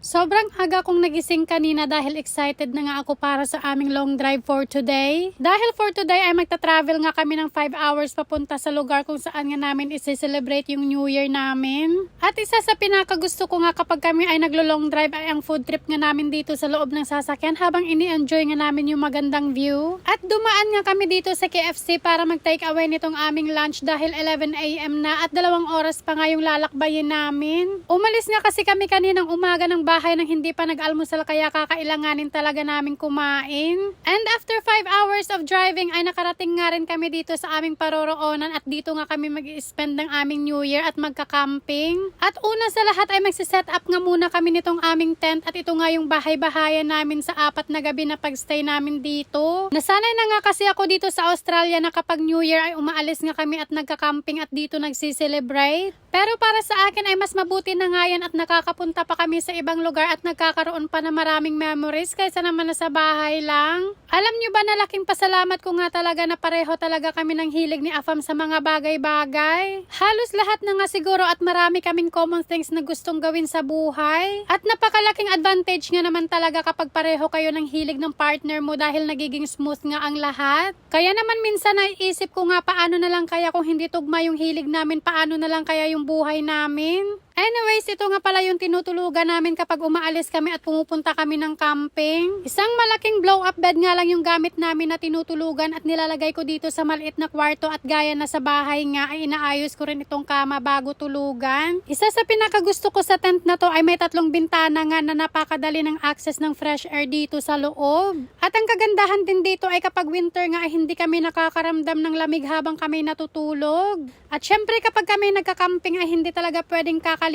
Sobrang aga kong nagising kanina dahil excited na nga ako para sa aming long drive for today. Dahil for today ay magta-travel nga kami ng 5 hours papunta sa lugar kung saan nga namin isi-celebrate yung New Year namin. At isa sa pinakagusto ko nga kapag kami ay naglo-long drive ay ang food trip nga namin dito sa loob ng sasakyan habang ini-enjoy nga namin yung magandang view. At dumaan nga kami dito sa KFC para mag-take away nitong aming lunch dahil 11am na at dalawang oras pa nga yung lalakbayin namin. Umalis nga kasi kami kaninang umaga ng bahay nang hindi pa nag-almusal kaya kakailanganin talaga namin kumain. And after 5 hours of driving ay nakarating nga rin kami dito sa aming paroroonan at dito nga kami mag spend ng aming New Year at magka-camping. At una sa lahat ay magsiset up nga muna kami nitong aming tent at ito nga yung bahay-bahayan namin sa apat na gabi na pagstay namin dito. Nasanay na nga kasi ako dito sa Australia na kapag New Year ay umaalis nga kami at nagka-camping at dito nagsiselebrate. Pero para sa akin ay mas mabuti na nga yan at nakakapunta pa kami sa ibang lugar at nagkakaroon pa na maraming memories kaysa naman na sa bahay lang. Alam nyo ba na laking pasalamat ko nga talaga na pareho talaga kami ng hilig ni Afam sa mga bagay-bagay. Halos lahat na nga siguro at marami kaming common things na gustong gawin sa buhay. At napakalaking advantage nga naman talaga kapag pareho kayo ng hilig ng partner mo dahil nagiging smooth nga ang lahat. Kaya naman minsan naiisip ko nga paano na lang kaya kung hindi tugma yung hilig namin, paano na lang kaya yung buhay namin. Anyways, ito nga pala yung tinutulugan namin kapag umaalis kami at pumupunta kami ng camping. Isang malaking blow-up bed nga lang yung gamit namin na tinutulugan at nilalagay ko dito sa maliit na kwarto at gaya na sa bahay nga ay inaayos ko rin itong kama bago tulugan. Isa sa pinakagusto ko sa tent na to ay may tatlong bintana nga na napakadali ng access ng fresh air dito sa loob. At ang kagandahan din dito ay kapag winter nga ay hindi kami nakakaramdam ng lamig habang kami natutulog. At syempre kapag kami nagka-camping ay hindi talaga pwedeng kakalimutan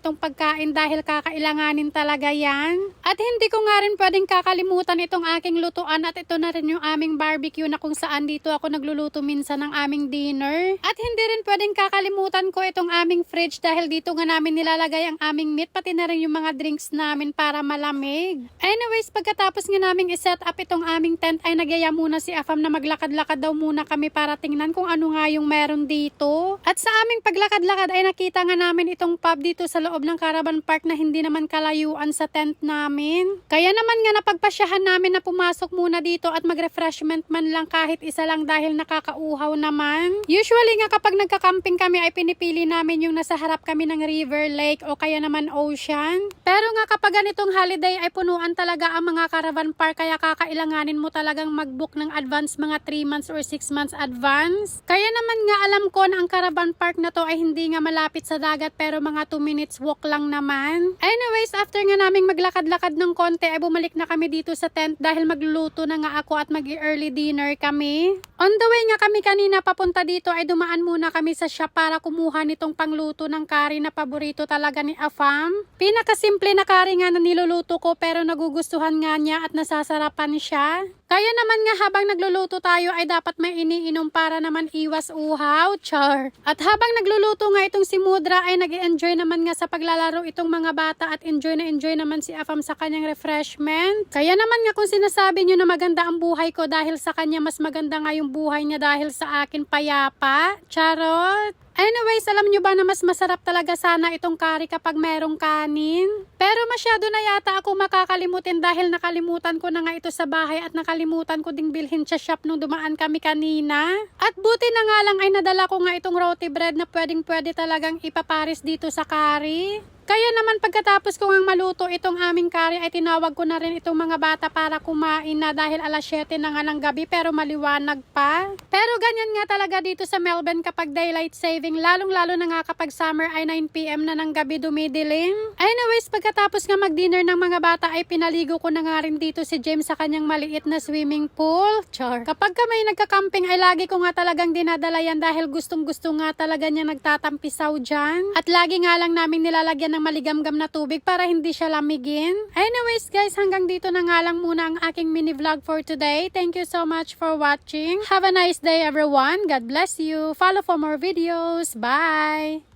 itong pagkain dahil kakailanganin talaga yan. At hindi ko nga rin pwedeng kakalimutan itong aking lutuan at ito na rin yung aming barbecue na kung saan dito ako nagluluto minsan ng aming dinner. At hindi rin pwedeng kakalimutan ko itong aming fridge dahil dito nga namin nilalagay ang aming meat pati na rin yung mga drinks namin para malamig. Anyways, pagkatapos nga namin iset up itong aming tent ay nagyaya muna si Afam na maglakad-lakad daw muna kami para tingnan kung ano nga yung meron dito. At sa aming paglakad-lakad ay nakita nga namin itong pub dito sa loob ng caravan park na hindi naman kalayuan sa tent namin. Kaya naman nga napagpasyahan namin na pumasok muna dito at mag-refreshment man lang kahit isa lang dahil nakakauhaw naman. Usually nga kapag nagka-camping kami ay pinipili namin yung nasa harap kami ng river, lake o kaya naman ocean. Pero nga kapag ganitong holiday ay punuan talaga ang mga caravan park kaya kakailanganin mo talagang mag-book ng advance mga 3 months or 6 months advance. Kaya naman nga alam ko na ang caravan park na to ay hindi nga malapit sa dagat pero mga 2 minutes walk lang naman. Anyways, after nga naming maglakad-lakad ng konti ay bumalik na kami dito sa tent dahil magluluto na nga ako at mag-early dinner kami. On the way nga kami kanina papunta dito ay dumaan muna kami sa shop para kumuha nitong pangluto ng curry na paborito talaga ni Afam. Pinakasimple na curry nga na niluluto ko pero nagugustuhan nga niya at nasasarapan siya. Kaya naman nga habang nagluluto tayo ay dapat may iniinom para naman iwas uhaw, char. At habang nagluluto nga itong si Mudra ay nag enjoy naman nga sa paglalaro itong mga bata at enjoy na enjoy naman si Afam sa kanyang refreshment. Kaya naman nga kung sinasabi nyo na maganda ang buhay ko dahil sa kanya mas maganda nga yung buhay niya dahil sa akin payapa, charot. Anyways, alam nyo ba na mas masarap talaga sana itong curry kapag merong kanin? Pero masyado na yata ako makakalimutin dahil nakalimutan ko na nga ito sa bahay at nakalimutan ko ding bilhin sa shop nung dumaan kami kanina. At buti na nga lang ay nadala ko nga itong roti bread na pwedeng pwede talagang ipaparis dito sa curry. Kaya naman pagkatapos ko ngang maluto itong aming curry ay tinawag ko na rin itong mga bata para kumain na dahil alas 7 na nga ng gabi pero maliwanag pa. Pero ganyan nga talaga dito sa Melbourne kapag daylight saving lalong lalo na nga kapag summer ay 9pm na ng gabi dumidilim. Anyways pagkatapos nga mag-dinner ng mga bata ay pinaligo ko na nga rin dito si James sa kanyang maliit na swimming pool. Char. Kapag kami nagka-camping ay lagi ko nga talagang dinadala yan dahil gustong gusto nga talaga niya nagtatampisaw dyan. At lagi nga lang namin nilalagyan ng maligamgam na tubig para hindi siya lamigin. Anyways guys, hanggang dito na nga lang muna ang aking mini vlog for today. Thank you so much for watching. Have a nice day everyone. God bless you. Follow for more videos. Bye!